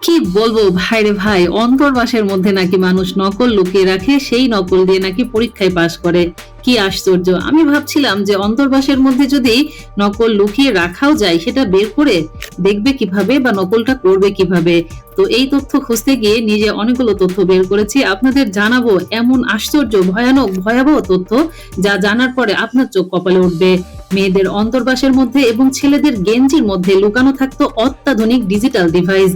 কি বলব ভাই? রে ভাই অন্তর্বাসের মধ্যে নাকি মানুষ নকল লুকিয়ে রাখে, সেই নকল দিয়ে নাকি পরীক্ষায় পাশ করে। কি আশ্চর্য। আমি ভাবছিলাম যে অন্তর্বাসের মধ্যে যদি নকল লুকিয়ে রাখাও যায়, সেটা বের করে দেখবে কীভাবে বা নকলটা করবে কীভাবে। তো এই তথ্য খুঁজতে গিয়ে নিজে অনেকগুলো তথ্য বের করেছি। আপনাদের জানাব এমন আশ্চর্য, ভয়ানক, ভয়াবহ তথ্য যা জানার পরে আপনার চোখ কপালে উঠবে। মেয়েদের অন্তর্বাসের মধ্যে এবং ছেলেদের গেঞ্জির মধ্যে লুকানো থাকতো অত্যাধুনিক ডিজিটাল ডিভাইস।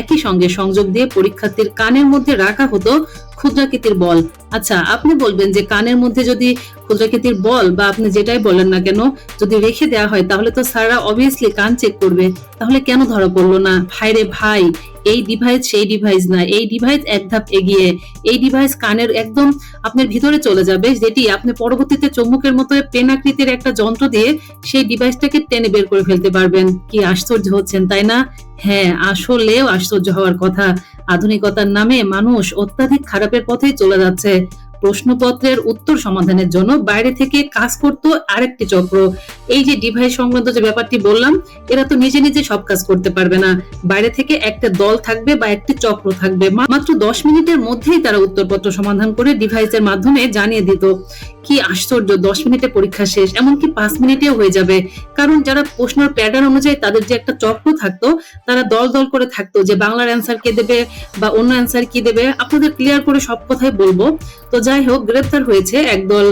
একই সঙ্গে সংযোগ দিয়ে পরীক্ষার্থীর কানের মধ্যে রাখা হতো ক্ষুদ্রাকৃতির বল। আচ্ছা আপনি বলবেন যে কানের মধ্যে যদি ক্ষুদ্রাকৃতির বল বা আপনি যেটাই বলেন না কেন যদি রেখে দেওয়া হয়, তাহলে তো স্যাররা অবভিয়াসলি কান চেক করবে। তাহলে কেন ধরা পড়ল না? ভাইরে ভাই এই ডিভাইস সেই ডিভাইস না, এই ডিভাইস এক ধাপ এগিয়ে, এই ডিভাইস কানের একদম আপনার ভিতরে চলে যাবে, যেটি আপনি পরবর্তীতে চুম্বকের মতো পেন আকৃতির একটা যন্ত্র দিয়ে সেই ডিভাইসটাকে টেনে বের করে ফেলতে পারবেন। কি আশ্চর্য হচ্ছেন, তাই না? হ্যাঁ আসলেও আশ্চর্য হওয়ার কথা। আধুনিকতার নামে মানুষ অত্যাধিক খারাপের পথেই চলে যাচ্ছে। প্রশ্নপত্রের উত্তর সমাধানের জন্য বাইরে থেকে কাজ করত আরেকটি চক্র। এই যে ডিভাইস সংক্রান্ত যে ব্যাপারটি বললাম, এরা তো নিজে নিজে সব কাজ করতে পারবে না। বাইরে থেকে একটা দল থাকবে বা একটি চক্র থাকবে। মাত্র দশ মিনিটের মধ্যেই তারা উত্তরপত্র সমাধান করে ডিভাইসের মাধ্যমে জানিয়ে দিত। কি আশ্চর্য, দশ মিনিটে পরীক্ষা শেষ, এমনকি পাঁচ মিনিটেও হয়ে যাবে। কারণ যারা প্রশ্নের প্যাটার্ন অনুযায়ী তাদের যে একটা চক্র থাকতো, তারা দল দল করে থাকতো যে বাংলার অ্যান্সার কে দেবে বা অন্য অ্যান্সার কি দেবে। আপনাদের ক্লিয়ার করে সব কথাই বলব। তো যাই হোক, গ্রেপ্তার হয়েছে একদল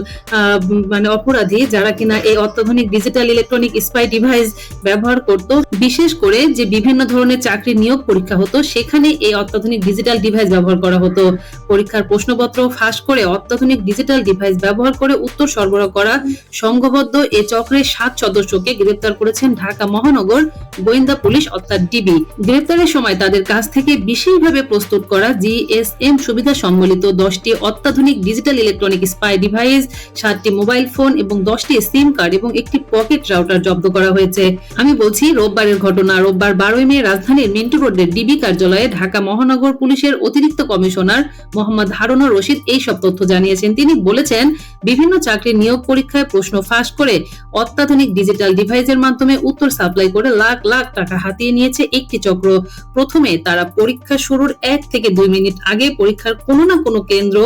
মানে অপরাধী যারা কিনা এই অত্যাধুনিক ডিজিটাল ইলেকট্রনিক স্পাই ডিভাইস ব্যবহার করত। বিশেষ করে যে বিভিন্ন ধরনের চাকরি নিয়োগ পরীক্ষা হতো, সেখানে এই অত্যাধুনিক ডিজিটাল ডিভাইস ব্যবহার করা হতো। পরীক্ষার প্রশ্নপত্র ফাঁস করে অত্যাধুনিক ডিজিটাল ডিভাইস ব্যবহার করে উত্তর সরবরাহ করা সংঘবদ্ধ এ চক্রের সাত সদস্যকে গ্রেপ্তার করেছেন ঢাকা মহানগর গোয়েন্দা পুলিশ অর্থাৎ ডিবি, গ্রেপ্তারের সময় তাদের কাছ থেকে বিশেষভাবে প্রস্তুত করা জিএসএম সুবিধা সম্বলিত দশটি অত্যাধুনিক ডিজিটাল ইলেকট্রনিক স্পাই ডিভাইস, সাতটি মোবাইল ফোন এবং দশটি সিম কার্ড এবং একটি পকেট রাউটার জব্দ করা হয়েছে। আমি বলছি, রোববারের ঘটনা, রোববার বারোই মে রাজধানীর মিন্টু রোডের ডিবি কার্যালয়ে ঢাকা মহানগর পুলিশের অতিরিক্ত কমিশনার মোহাম্মদ হারুনুর রশিদ এই সব তথ্য জানিয়েছেন। তিনি বলেছেন, বিভিন্ন চাকরির নিয়োগ পরীক্ষায় প্রশ্ন ফাঁস করে অত্যাধুনিক ডিজিটাল ডিভাইসের মাধ্যমে উত্তর সাপ্লাই করে লাখ লাখ টাকা হাতিয়ে নিয়েছে একটি চক্র। প্রথমে তারা পরীক্ষা শুরুর এক থেকে দুই মিনিট আগে পরীক্ষার কোনো না কোনো কেন্দ্র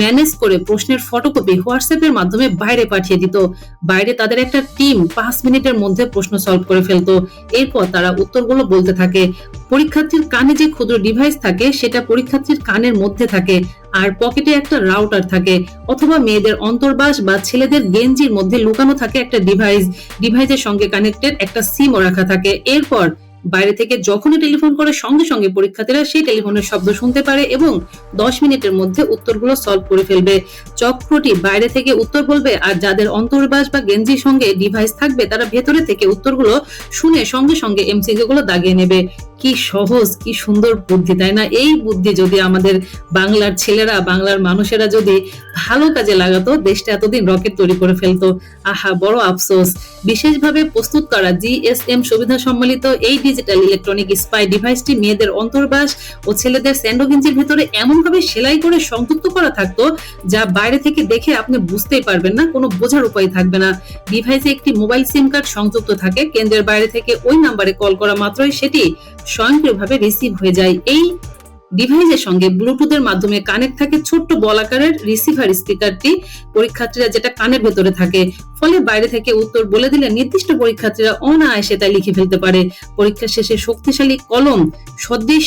ম্যানেজ করে প্রশ্নের ফটোকপি হোয়াটসঅ্যাপের মাধ্যমে বাইরে পাঠিয়ে দিত। বাইরে তাদের একটা টিম পাঁচ মিনিটের মধ্যে প্রশ্ন সলভ করে ফেলতো। এরপর তারা উত্তরগুলো বলতে থাকে। পরীক্ষার্থীর কানে যে ক্ষুদ্র ডিভাইস থাকে, সেটা পরীক্ষার্থীর কানের মধ্যে থাকে। আর পকেটে একটা রাউটার থাকে, অথবা মেয়েদের অন্তর্বাস বা ছেলেদের গেঞ্জির মধ্যে লুকানো থাকে একটা ডিভাইস ডিভাইসের সঙ্গে কানেক্টেড একটা সিমও রাখা থাকে। এরপর বাইরে থেকে যখনই টেলিফোন করে, সঙ্গে সঙ্গে পরীক্ষার্থীরা সেই টেলিফোনের শব্দ শুনতে পারে এবং দশ মিনিটের মধ্যে উত্তরগুলো সলভ করে ফেলবে। চক্রটি বাইরে থেকে উত্তর বলবে আর যাদের অন্তর্বাস বা গেঞ্জির সঙ্গে ডিভাইস থাকবে, তারা ভেতরে থেকে উত্তরগুলো শুনে সঙ্গে সঙ্গে এমসিকিউ গুলো দাগিয়ে নেবে। কি সহজ, কি সুন্দর বুদ্ধি, তাই না? এই বুদ্ধি যদি আমাদের বাংলার ছেলেরা, বাংলার মানুষেরা যদি ভালো কাজে লাগাতো, দেশটা এতদিন রকেট তৈরি করে ফেলতো, আহা, বড় আফসোস। বিশেষভাবে প্রস্তুত করা, জিএসএম সুবিধা সম্মিলিত এই ডিজিটাল ইলেকট্রনিক স্পাই ডিভাইসটি মেয়েদের অন্তর্বাস ও ছেলেদের স্যান্ডোগেঞ্জির ভেতরে এমনভাবে সেলাই করে সংযুক্ত করা থাকতো, যা বাইরে থেকে দেখে আপনি বুঝতেই পারবেন না, কোনো বোঝার উপায় থাকবে না। ডিভাইসে একটি মোবাইল সিম কার্ড সংযুক্ত থাকে, কেন্দ্রের বাইরে থেকে ওই নাম্বারে কল করা মাত্রই সেটি স্বয়ংক্রিয়ভাবে রিসিভ হয়ে যায়। এই ডিভাইসের সঙ্গে ব্লুটুথের মাধ্যমে কানেক্ট থাকে ছোট্ট বল আকারের রিসিভার স্পিকারটি পরীক্ষার্থীরা যেটা কানের ভেতরে থাকে। ফলে বাইরে থেকে উত্তর বলে দিলে নির্দিষ্ট পরীক্ষার্থীরা অনায়াসে তা লিখে ফেলতে পারে। পরীক্ষা শেষে শক্তিশালী কলম, সদৃশ,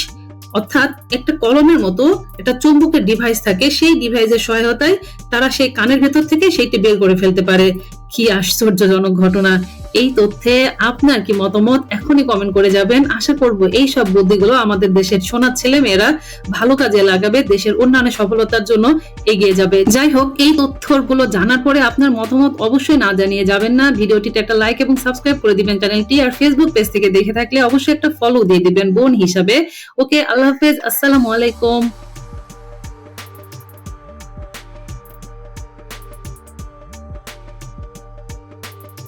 অর্থাৎ একটা কলমের মতো একটা চুম্বকের ডিভাইস থাকে। সেই ডিভাইসের সহায়তায় তারা সেই কানের ভেতর থেকে সেইটি বের করে ফেলতে পারে। কি আশ্চর্যজনক ঘটনা। এই তথ্যে আপনার কি মতামত? এখনই কমেন্ট করে যাবেন। আশা করব এই সব বুদ্ধিগুলো আমাদের দেশের সোনার ছেলে মেয়েরা ভালো কাজে লাগাবে, দেশের অন্যান্য সফলতার জন্য এগিয়ে যাবে। যাই হোক, এই তথ্যগুলো জানার পরে আপনার মতামত অবশ্যই না জানিয়ে যাবেন না। ভিডিওটিতে একটা লাইক এবং সাবস্ক্রাইব করে দিবেন চ্যানেলটি আর ফেসবুক পেজ থেকে দেখে থাকলে অবশ্যই একটা ফলো দিয়ে দিবেন বোন হিসাবে। ওকে, আল্লাহ হাফেজ, আসসালামু আলাইকুম।